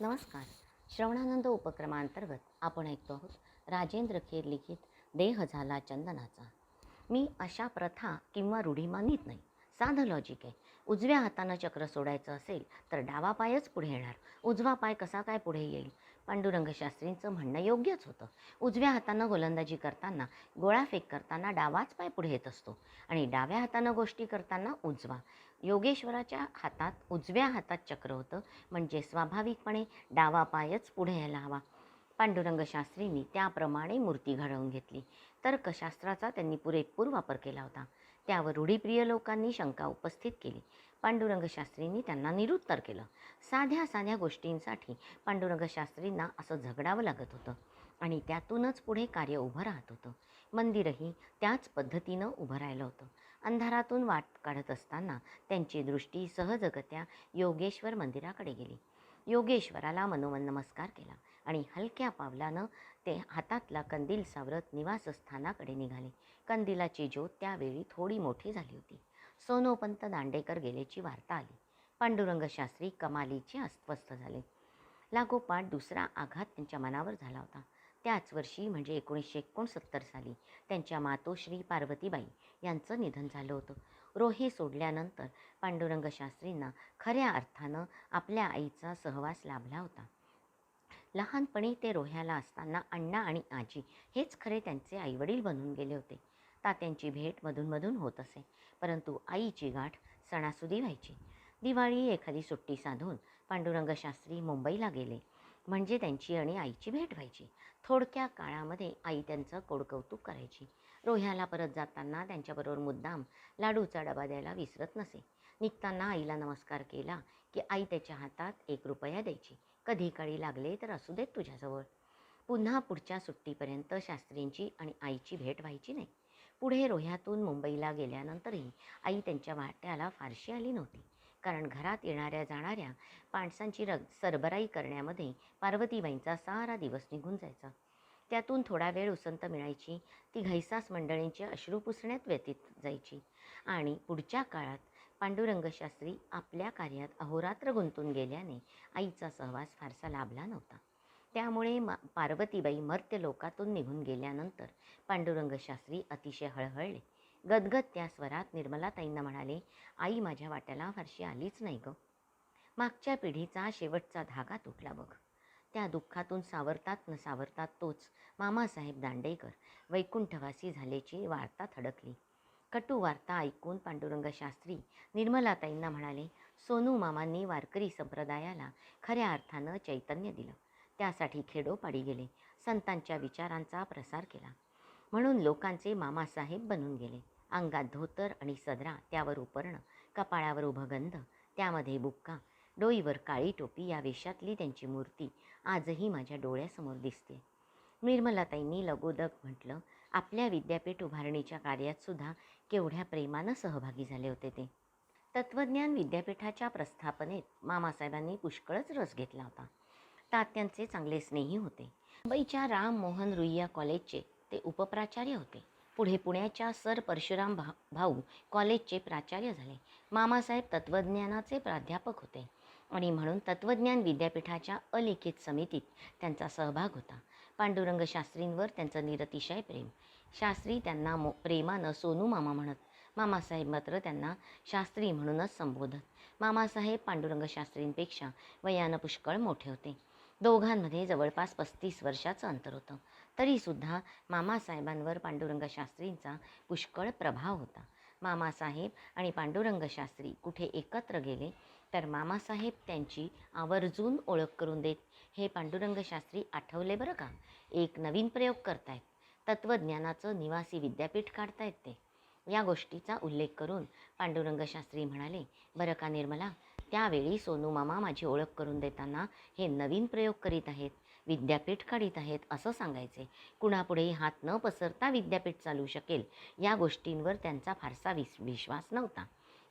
नमस्कार. श्रवणानंद उपक्रमांतर्गत आपण ऐकतो आहोत राजेंद्र खेर लिखित देह झाला चंदनाचा. मी अशा प्रथा किंवा रूढी मानित नाही. साधं लॉजिक आहे. उजव्या हातानं चक्र सोडायचं असेल तर डावा पायच पुढे येणार. उजवा पाय कसा काय पुढे येईल? पांडुरंग शास्त्रींचं म्हणणं योग्यच होतं. उजव्या हातानं गोलंदाजी करताना गोळाफेक करताना डावाच पाय पुढे येत असतो आणि डाव्या हातानं गोष्टी करताना उजवा. योगेश्वराच्या हातात उजव्या हातात चक्र होतं म्हणजे स्वाभाविकपणे डावा पायच पुढे यायला हवा. पांडुरंग शास्त्रींनी त्याप्रमाणे मूर्ती घडवून घेतली. तर्कशास्त्राचा त्यांनी पुरेपूर वापर केला होता. त्यावर रूढीप्रिय लोकांनी शंका उपस्थित केली. पांडुरंग शास्त्रींनी त्यांना निरुत्तर केलं. साध्या साध्या गोष्टींसाठी पांडुरंग शास्त्रींना असं झगडावं लागत होतं आणि त्यातूनच पुढे कार्य उभं राहत होतं. मंदिरही त्याच पद्धतीनं उभं राहिलं होतं. अंधारातून वाट काढत असताना त्यांची दृष्टी सहजगत्या योगेश्वर मंदिराकडे गेली. योगेश्वराला मनोमन नमस्कार केला आणि हलक्या पावलानं ते हातातला कंदील सावरत निवासस्थानाकडे निघाले. कंदिलाची ज्योत त्यावेळी थोडी मोठी झाली होती. सोनोपंत दांडेकर गेल्याची वार्ता आली. पांडुरंग शास्त्री कमालीचे अस्वस्थ झाले. लागोपाठ दुसरा आघात त्यांच्या मनावर झाला होता. त्याच वर्षी म्हणजे एकोणीसशे एकोणसत्तर साली त्यांच्या मातोश्री पार्वतीबाई यांचं निधन झालं होतं. रोहे सोडल्यानंतर पांडुरंग शास्त्रींना खऱ्या अर्थानं आपल्या आईचा सहवास लाभला होता. लहानपणी ते रोह्याला असताना अण्णा आणि आजी हेच खरे त्यांचे आईवडील बनून गेले होते. तात्यांची भेट मधूनमधून होत असे. परंतु आईची गाठ सणासुदी व्हायची. दिवाळी एखादी सुट्टी साधून पांडुरंग शास्त्री मुंबईला गेले. म्हणजे त्यांची आणि आईची भेट व्हायची. थोडक्या काळामध्ये आई त्यांचं कोडकौतुक करायची. रोह्याला परत जाताना त्यांच्याबरोबर मुद्दाम लाडूचा डबा द्यायला विसरत नसे. निघताना आईला नमस्कार केला की आई त्याच्या हातात एक रुपया द्यायची. कधी काळी लागले तर असू देत तुझ्याजवळ. पुन्हा पुढच्या सुट्टीपर्यंत शास्त्रींची आणि आईची भेट व्हायची नाही. पुढे रोह्यातून मुंबईला गेल्यानंतरही आई त्यांच्या वाट्याला फारशी आली नव्हती. कारण घरात येणाऱ्या जाणाऱ्या माणसांची रग सरबराई करण्यामध्ये पार्वतीबाईंचा सारा दिवस निघून जायचा. त्यातून थोडा वेळ उसंत मिळायची ती घैसास मंडळींची अश्रू पुसण्यात व्यतीत जायची आणि पुढच्या काळात पांडुरंगशास्त्री आपल्या कार्यात अहोरात्र गुंतून गेल्याने आईचा सहवास फारसा लाभला नव्हता. त्यामुळे मा पार्वतीबाई मर्त्य लोकातून निघून गेल्यानंतर पांडुरंग शास्त्री अतिशय हळहळले. गदगद त्या स्वरात निर्मलाताईंना म्हणाले आई माझ्या वाट्याला फारशी आलीच नाही गं. मागच्या पिढीचा शेवटचा धागा तुटला बघ. त्या दुःखातून सावरतात न सावरतात तोच मामासाहेब दांडेकर वैकुंठवासी झाल्याची वार्ता थडकली. कटू वार्ता ऐकून पांडुरंग शास्त्री निर्मलाताईंना म्हणाले सोनू मामांनी वारकरी संप्रदायाला खऱ्या अर्थानं चैतन्य दिलं. त्यासाठी खेडोपाडी गेले. संतांच्या विचारांचा प्रसार केला. म्हणून लोकांचे मामासाहेब बनून गेले. अंगात धोतर आणि सदरा त्यावर उपरणं कपाळावर उभगंध त्यामध्ये बुक्का डोईवर काळी टोपी या वेशातली त्यांची मूर्ती आजही माझ्या डोळ्यासमोर दिसते. निर्मलाताईंनी लगोदक म्हटलं आपल्या विद्यापीठ उभारणीच्या कार्यात सुद्धा केवढ्या प्रेमानं सहभागी झाले होते ते. तत्त्वज्ञान विद्यापीठाच्या प्रस्थापनेत मामासाहेबांनी पुष्कळच रस घेतला होता. तात्यांचे चांगले स्नेही होते. मुंबईच्या राम मोहन रुईया कॉलेजचे ते उपप्राचार्य होते. पुढे पुण्याच्या सर परशुराम भा भाऊ कॉलेजचे प्राचार्य झाले. मामासाहेब तत्त्वज्ञानाचे प्राध्यापक होते आणि म्हणून तत्त्वज्ञान विद्यापीठाच्या अलिखित समितीत त्यांचा सहभाग होता. पांडुरंग शास्त्रींवर त्यांचं निरतिशय प्रेम. शास्त्री त्यांना मो प्रेमानं सोनू मामा म्हणत. मामासाहेब मात्र त्यांना शास्त्री म्हणूनच संबोधत. मामासाहेब पांडुरंग शास्त्रींपेक्षा वयानं पुष्कळ मोठे होते. दोघांमध्ये जवळपास पस्तीस वर्षाचं अंतर होतं. तरीसुद्धा मामासाहेबांवर पांडुरंग शास्त्रींचा पुष्कळ प्रभाव होता. मामासाहेब आणि पांडुरंग शास्त्री कुठे एकत्र गेले तर मामासाहेब त्यांची आवर्जून ओळख करून देत हे पांडुरंग शास्त्री आठवले बरं का? एक नवीन प्रयोग करतायत. तत्त्वज्ञानाचं निवासी विद्यापीठ काढतायत ते. या गोष्टीचा उल्लेख करून पांडुरंग शास्त्री म्हणाले बरं का निर्मला त्यावेळी सोनू मामा माझी ओळख करून देताना हे नवीन प्रयोग करीत आहेत. विद्यापीठ काढीत आहेत असं सांगायचे. कुणापुढेही हात न पसरता विद्यापीठ चालू शकेल या गोष्टींवर त्यांचा फारसा विस विश्वास नव्हता.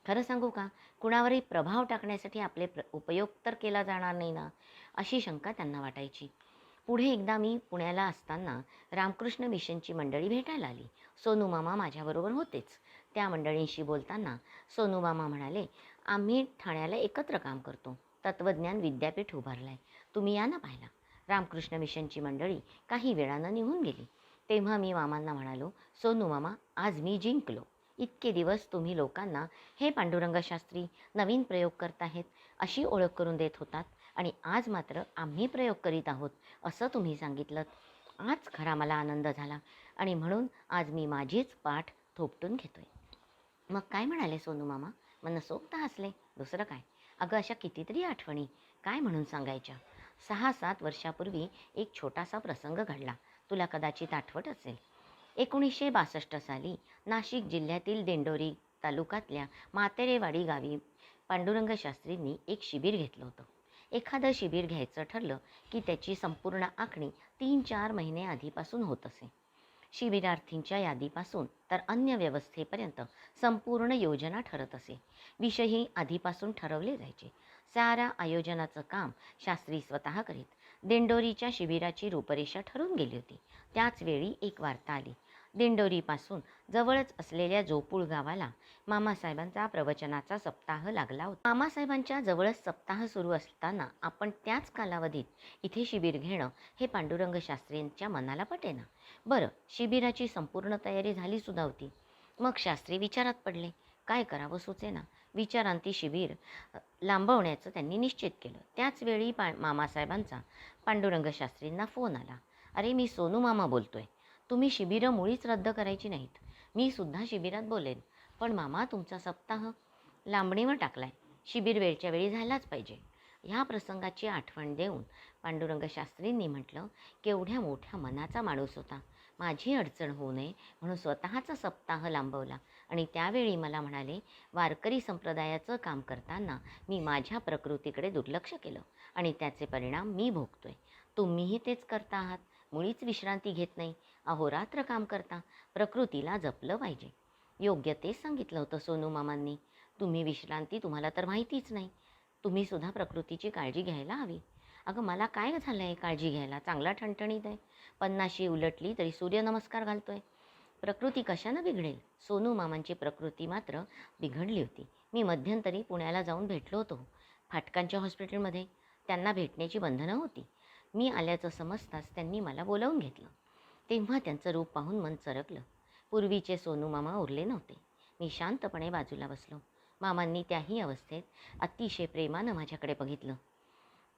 खरं सांगू का? कुणावरही प्रभाव टाकण्यासाठी आपले प्र उपयोग तर केला जाणार नाही ना? अशी शंका त्यांना वाटायची. पुढे एकदा मी पुण्याला असताना रामकृष्ण मिशनची मंडळी भेटायला आली. सोनू मामा माझ्याबरोबर होतेच. त्या मंडळींशी बोलताना सोनू मामा म्हणाले आम्ही ठाण्याला एकत्र काम करतो. तत्त्वज्ञान विद्यापीठ उभारलं आहे तुम्ही या ना पाहिला रामकृष्ण मिशनची मंडळी काही वेळानं निघून गेली. तेव्हा मी मामांना म्हणालो सोनू मामा आज मी जिंकलो. इतके दिवस तुम्ही लोकांना हे पांडुरंगशास्त्री नवीन प्रयोग करताहेत अशी ओळख करून देत होतात आणि आज मात्र आम्ही प्रयोग करीत आहोत असं तुम्ही सांगितलं आज खरा मला आनंद झाला आणि म्हणून आज मी माझीच पाठ थोपटून घेतोय. मग काय म्हणाले सोनू मामा? मनसोक्त हसले. दुसरं काय? अगं अशा कितीतरी आठवणी. काय म्हणून सांगायच्या? सहा सात वर्षापूर्वी एक छोटासा प्रसंग घडला. तुला कदाचित आठवत असेल. एकोणीसशे बासष्ट साली नाशिक जिल्ह्यातील दिंडोरी तालुक्यातल्या मातेरेवाडी गावी पांडुरंग शास्त्रींनी एक शिबिर घेतलं होतं. एखादं शिबिर घ्यायचं ठरलं की त्याची संपूर्ण आखणी तीन चार महिने आधीपासून होत असे. शिबिरार्थींच्या यादीपासून तर अन्य व्यवस्थेपर्यंत संपूर्ण योजना ठरत असे. विषयही आधीपासून ठरवले जायचे. साऱ्या आयोजनाचं काम शास्त्री स्वतः करीत दिंडोरीच्या शिबिराची रूपरेषा ठरून गेली होती. त्याच वेळी एक वार्ता आली. दिंडोरीपासून जवळच असलेल्या जोपूळ गावाला मामासाहेबांचा प्रवचनाचा सप्ताह लागला होता. मामासाहेबांच्या जवळच सप्ताह सुरू असताना आपण त्याच कालावधीत इथे शिबिर घेणं हे पांडुरंग शास्त्रींच्या मनाला पटेना. बरं शिबिराची संपूर्ण तयारी झाली सुद्धा होती मग शास्त्री विचारात पडले काय करावं सुचेना विचारांती शिबिर लांबवण्याचं त्यांनी निश्चित केलं. त्याचवेळी पा मामासाहेबांचा पांडुरंग शास्त्रींना फोन आला. अरे मी सोनू मामा बोलतोय. तुम्ही शिबिरं मुळीच रद्द करायची नाहीत. मी सुद्धा शिबिरात बोलेन. पण मामा तुमचा सप्ताह लांबणीवर टाकलाय. शिबिर वेळच्या वेळी झालाच पाहिजे. ह्या प्रसंगाची आठवण देऊन पांडुरंग शास्त्रींनी म्हटलं केवढ्या मोठ्या मनाचा माणूस होता. माझी अडचण होऊ नये म्हणून स्वतःचा सप्ताह लांबवला आणि त्यावेळी मला म्हणाले वारकरी संप्रदायाचं काम करताना मी माझ्या प्रकृतीकडे दुर्लक्ष केलं आणि त्याचे परिणाम मी भोगतोय. तुम्हीही तेच करता आहात. मुळीच विश्रांती घेत नाही. अहोरात्र काम करता प्रकृतीला जपलं पाहिजे. योग्य तेच सांगितलं होतं सोनू मामांनी. तुम्ही विश्रांती तुम्हाला तर माहितीच नाही. तुम्ही सुद्धा प्रकृतीची काळजी घ्यायला हवी. अगं मला काय झालं आहे काळजी घ्यायला? चांगला ठणठणीत आहे. पन्नाशी उलटली तरी सूर्यनमस्कार घालतो आहे प्रकृती कशानं बिघडेल? सोनू मामांची प्रकृती मात्र बिघडली होती. मी मध्यंतरी पुण्याला जाऊन भेटलो होतो. फाटकांच्या हॉस्पिटलमध्ये. त्यांना भेटण्याची बंधनं होती. मी आल्याचं समजताच त्यांनी मला बोलावून घेतलं. तेव्हा त्यांचं रूप पाहून मन चरकलं. पूर्वीचे सोनू मामा उरले नव्हते. मी शांतपणे बाजूला बसलो. मामांनी त्याही अवस्थेत अतिशय प्रेमानं माझ्याकडे बघितलं.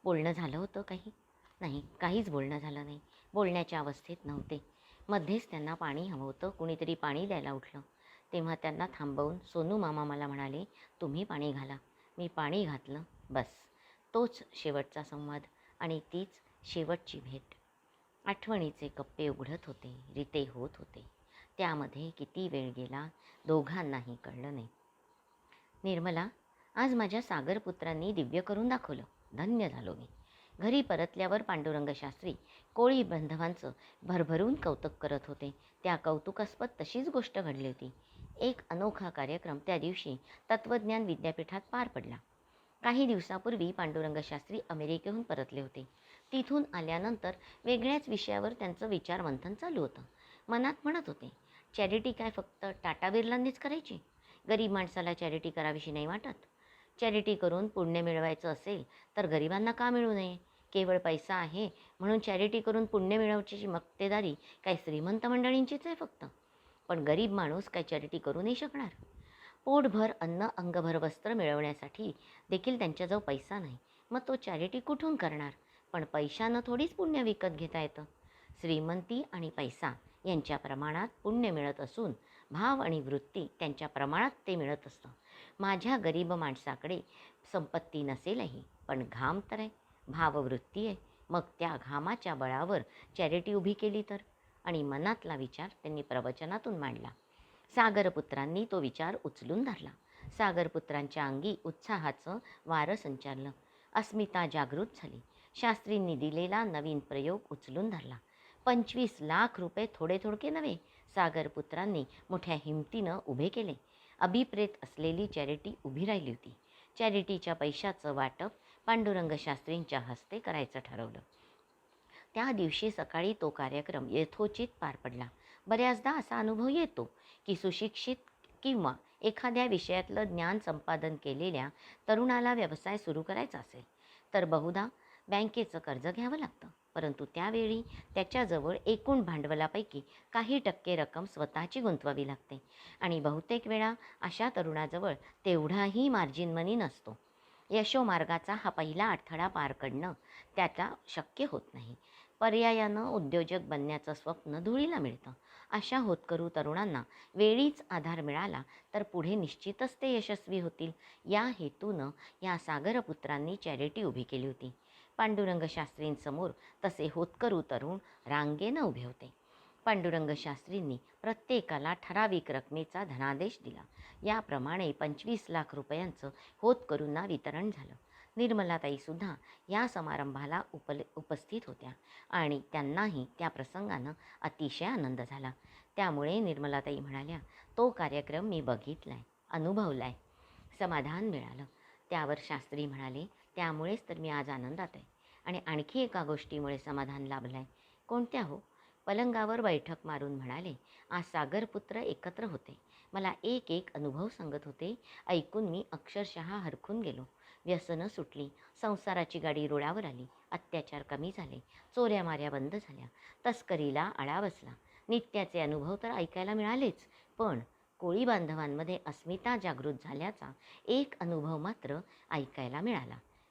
बोलणं झालं होतं काही? नाही काहीच बोलणं झालं नाही. बोलण्याच्या अवस्थेत नव्हते. मध्येच त्यांना पाणी हवं होतं कुणीतरी पाणी द्यायला उठलं. तेव्हा त्यांना थांबवून सोनू मामा मला म्हणाले तुम्ही पाणी घाला. मी पाणी घातलं बस. तोच शेवटचा संवाद आणि तीच शेवटची भेट. आठवणीचे कप्पे उघडत होते रिते होत होते. त्यामध्ये किती वेळ गेला दोघांनाही कळलं नाही. निर्मला आज माझ्या सागरपुत्रांनी दिव्य करून दाखवलं. धन्य झालो मी. घरी परतल्यावर पांडुरंग शास्त्री कोळी बांधवांचं भरभरून कौतुक करत होते. त्या कौतुकास्पद तशीच गोष्ट घडली होती. एक अनोखा कार्यक्रम त्या दिवशी तत्त्वज्ञान विद्यापीठात पार पडला. काही दिवसापूर्वी पांडुरंग शास्त्री अमेरिकेहून परतले होते. तिथून आल्यानंतर वेगळ्याच विषयावर त्यांचं विचारमंथन चालू होतं. मनात म्हणत होते चॅरिटी काय फक्त टाटा बिर्लांनीच करायची? गरीब माणसाला चॅरिटी करावीशी नाही वाटत. चॅरिटी करून पुण्य मिळवायचं असेल तर गरिबांना का मिळू नये? केवळ पैसा आहे म्हणून चॅरिटी करून पुण्य मिळवण्याची मक्तेदारी काही श्रीमंत मंडळींचीच आहे फक्त. पण गरीब माणूस काय चॅरिटी करू नाही शकणार? पोटभर अन्न अंगभर वस्त्र मिळवण्यासाठी देखील त्यांच्याजवळ पैसा नाही. मग तो चॅरिटी कुठून करणार? पण पैशानं थोडीच पुण्य विकत घेता येतं. श्रीमंती आणि पैसा यांच्या प्रमाणात पुण्य मिळत असून भाव आणि वृत्ती त्यांच्या प्रमाणात ते मिळत असतं. माझ्या गरीब माणसाकडे संपत्ती नसेलही पण घाम तर आहे भाववृत्ती आहे. मग त्या घामाच्या बळावर चॅरिटी उभी केली तर? आणि मनातला विचार त्यांनी प्रवचनातून मांडला. सागरपुत्रांनी तो विचार उचलून धरला. सागरपुत्रांच्या अंगी उत्साहाचं वारं संचारलं. अस्मिता जागृत झाली. शास्त्रींनी दिलेला नवीन प्रयोग उचलून धरला. पंचवीस लाख रुपये थोडे थोडके नव्हे सागरपुत्रांनी मोठ्या हिमतीनं उभे केले. अभिप्रेत असलेली चॅरिटी उभी राहिली होती. चॅरिटीच्या पैशाचं वाटप पांडुरंग शास्त्रींच्या हस्ते करायचं ठरवलं. त्या दिवशी सकाळी तो कार्यक्रम यथोचित पार पडला. बऱ्याचदा असा अनुभव येतो की सुशिक्षित किंवा एखाद्या विषयातलं ज्ञान संपादन केलेल्या तरुणाला व्यवसाय सुरू करायचा असेल तर बहुधा बँकेचं कर्ज घ्यावं लागतं. परंतु त्यावेळी त्याच्याजवळ एकूण भांडवलापैकी काही टक्के रक्कम स्वतःची गुंतवावी लागते. आणि बहुतेक वेळा अशा तरुणाजवळ तेवढाही मार्जिन मनी नसतो. यशोमार्गाचा हा पहिला अडथळा पार करणं त्याला शक्य होत नाही. पर्यायानं उद्योजक बनण्याचं स्वप्न धुळीला मिळतं. अशा होतकरू तरुणांना वेळीच आधार मिळाला तर पुढे निश्चितच ते यशस्वी होतील. या हेतूनं या सागरपुत्रांनी चॅरिटी उभी केली होती. पांडुरंग शास्त्रींसमोर तसे होतकरू तरुण रांगेनं उभे होते. पांडुरंग शास्त्रींनी प्रत्येकाला ठराविक रकमेचा धनादेश दिला. याप्रमाणे पंचवीस लाख रुपयांचं होतकरूंना वितरण झालं. निर्मलाताईसुद्धा या समारंभाला उपल उपस्थित होत्या आणि त्यांनाही त्या प्रसंगानं अतिशय आनंद झाला. त्यामुळे निर्मलाताई म्हणाल्या तो कार्यक्रम मी बघितलाय अनुभवलाय. समाधान मिळालं. त्यावर शास्त्री म्हणाले त्यामुळेच तर मी आज आनंदात आहे. आणि आणखी एका गोष्टीमुळे समाधान लाभलं आहे कोणत्या हो? पलंगावर बैठक मारून म्हणाले आज सागरपुत्र एकत्र होते. मला एक एक अनुभव सांगत होते. ऐकून मी अक्षरशः हरखून गेलो. व्यसनं सुटली. संसाराची गाडी रुळावर आली. अत्याचार कमी झाले. चोऱ्या माऱ्या बंद झाल्या. तस्करीला आळा बसला. नित्याचे अनुभव तर ऐकायला मिळालेच. पण कोळी बांधवांमध्ये अस्मिता जागृत झाल्याचा एक अनुभव मात्र ऐकायला मिळाला.